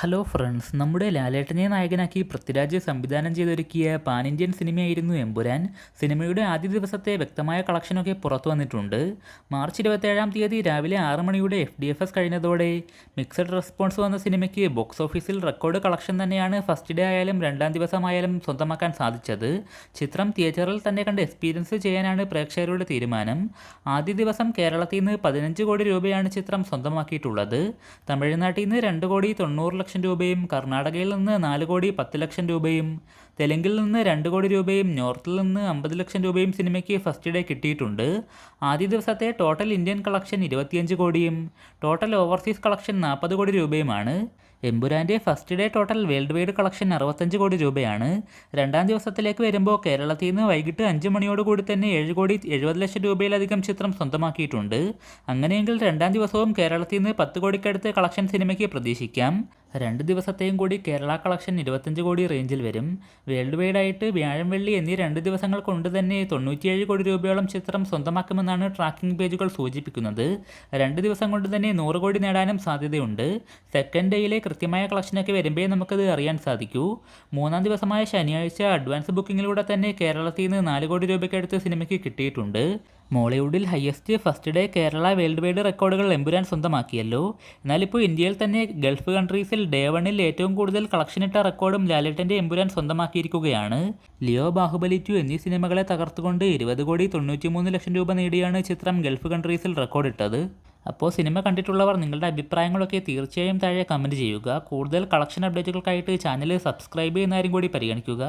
Hello friends നമ്മുടെ ലാലേട്ടനെ നായകനാക്കി പൃഥ്വിരാജ് സംവിധാനം ചെയ്തൊരുക്കിയ പാൻ ഇന്ത്യൻ സിനിമയായിരുന്നു എമ്പുരാൻ സിനിമയുടെ ആദ്യ ദിവസത്തെ വ്യക്തമായ കളക്ഷനൊക്കെ പുറത്തു വന്നിട്ടുണ്ട്. മാർച്ച് ഇരുപത്തേഴാം തീയതി രാവിലെ ആറ് മണിയുടെ എഫ് ഡി എഫ് എസ് കഴിഞ്ഞതോടെ മിക്സഡ് റെസ്പോൺസ് വന്ന സിനിമയ്ക്ക് ബോക്സ് ഓഫീസിൽ റെക്കോർഡ് കളക്ഷൻ തന്നെയാണ് ഫസ്റ്റ് ഡേ ആയാലും രണ്ടാം ദിവസമായാലും സ്വന്തമാക്കാൻ സാധിച്ചത്. ചിത്രം തിയേറ്ററിൽ തന്നെ കണ്ട് എക്സ്പീരിയൻസ് ചെയ്യാനാണ് പ്രേക്ഷകരുടെ തീരുമാനം. ആദ്യ ദിവസം കേരളത്തിൽ നിന്ന് പതിനഞ്ച് കോടി രൂപയാണ് ചിത്രം സ്വന്തമാക്കിയിട്ടുള്ളത്. തമിഴ്നാട്ടിൽ നിന്ന് രണ്ട് കോടി തൊണ്ണൂറ് ലക്ഷം രൂപയും കർണാടകയിൽ നിന്ന് നാല് കോടി പത്ത് ലക്ഷം രൂപയും തെലുങ്കിൽ നിന്ന് രണ്ട് കോടി രൂപയും നോർത്തിൽ നിന്ന് അമ്പത് ലക്ഷം രൂപയും സിനിമയ്ക്ക് ഫസ്റ്റ് ഡേ കിട്ടിയിട്ടുണ്ട്. ആദ്യ ദിവസത്തെ ടോട്ടൽ ഇന്ത്യൻ കളക്ഷൻ ഇരുപത്തിയഞ്ച് കോടിയും ടോട്ടൽ ഓവർസീസ് കളക്ഷൻ നാൽപ്പത് കോടി രൂപയുമാണ്. എമ്പുരാന്റെ first day total worldwide collection അറുപത്തഞ്ച് കോടി രൂപയാണ്. രണ്ടാം ദിവസത്തിലേക്ക് വരുമ്പോൾ കേരളത്തിൽ നിന്ന് വൈകിട്ട് അഞ്ച് മണിയോടുകൂടി തന്നെ ഏഴ് കോടി എഴുപത് ലക്ഷം രൂപയിലധികം ചിത്രം സ്വന്തമാക്കിയിട്ടുണ്ട്. അങ്ങനെയെങ്കിൽ രണ്ടാം ദിവസവും കേരളത്തിൽ നിന്ന് പത്ത് കോടിക്കടുത്ത് കളക്ഷൻ സിനിമയ്ക്ക് പ്രതീക്ഷിക്കാം. രണ്ട് ദിവസത്തെയും കൂടി കേരള കളക്ഷൻ ഇരുപത്തഞ്ച് കോടി റേഞ്ചിൽ വരും. വേൾഡ് വൈഡ് ആയിട്ട് വ്യാഴം വെള്ളി എന്നീ രണ്ട് ദിവസങ്ങൾ കൊണ്ട് തന്നെ തൊണ്ണൂറ്റിയേഴ് കോടി രൂപയോളം ചിത്രം സ്വന്തമാക്കുമെന്നാണ് ട്രാക്കിംഗ് പേജുകൾ സൂചിപ്പിക്കുന്നത്. രണ്ട് ദിവസം കൊണ്ട് തന്നെ നൂറ് കോടി നേടാനും സാധ്യതയുണ്ട്. സെക്കൻഡ് ഡേയിലെ കൃത്യമായ കളക്ഷനൊക്കെ വരുമ്പോഴേ നമുക്കത് അറിയാൻ സാധിക്കൂ. മൂന്നാം ദിവസമായ ശനിയാഴ്ച അഡ്വാൻസ് ബുക്കിങ്ങിലൂടെ തന്നെ കേരളത്തിൽ നിന്ന് നാല് കോടി രൂപയ്ക്കടുത്ത് സിനിമയ്ക്ക് കിട്ടിയിട്ടുണ്ട്. മോളിവുഡിൽ highest first day Kerala worldwide റെക്കോർഡുകൾ എമ്പുരാൻ സ്വന്തമാക്കിയല്ലോ. എന്നാലിപ്പോൾ ഇന്ത്യയിൽ തന്നെ ഗൾഫ് കൺട്രീസിൽ ഡേ വണ്ണിൽ ഏറ്റവും കൂടുതൽ കളക്ഷൻ ഇട്ട റെക്കോർഡും ലാലേട്ടന്റെ എമ്പുരാൻ സ്വന്തമാക്കിയിരിക്കുകയാണ്. ലിയോ ബാഹുബലി ടു എന്നീ സിനിമകളെ തകർത്തുകൊണ്ട് ഇരുപത് കോടി തൊണ്ണൂറ്റിമൂന്ന് ലക്ഷം രൂപ നേടിയാണ് ചിത്രം ഗൾഫ് കൺട്രീസിൽ റെക്കോർഡിട്ടത് അപ്പോൾ സിനിമ കണ്ടിട്ടുള്ളവർ നിങ്ങളുടെ അഭിപ്രായങ്ങളൊക്കെ തീർച്ചയായും താഴെ കമന്റ് ചെയ്യുക. കൂടുതൽ കളക്ഷൻ അപ്ഡേറ്റുകൾക്കായിട്ട് ചാനൽ സബ്സ്ക്രൈബ് ചെയ്യുന്നവരും കൂടി പരിഗണിക്കുക.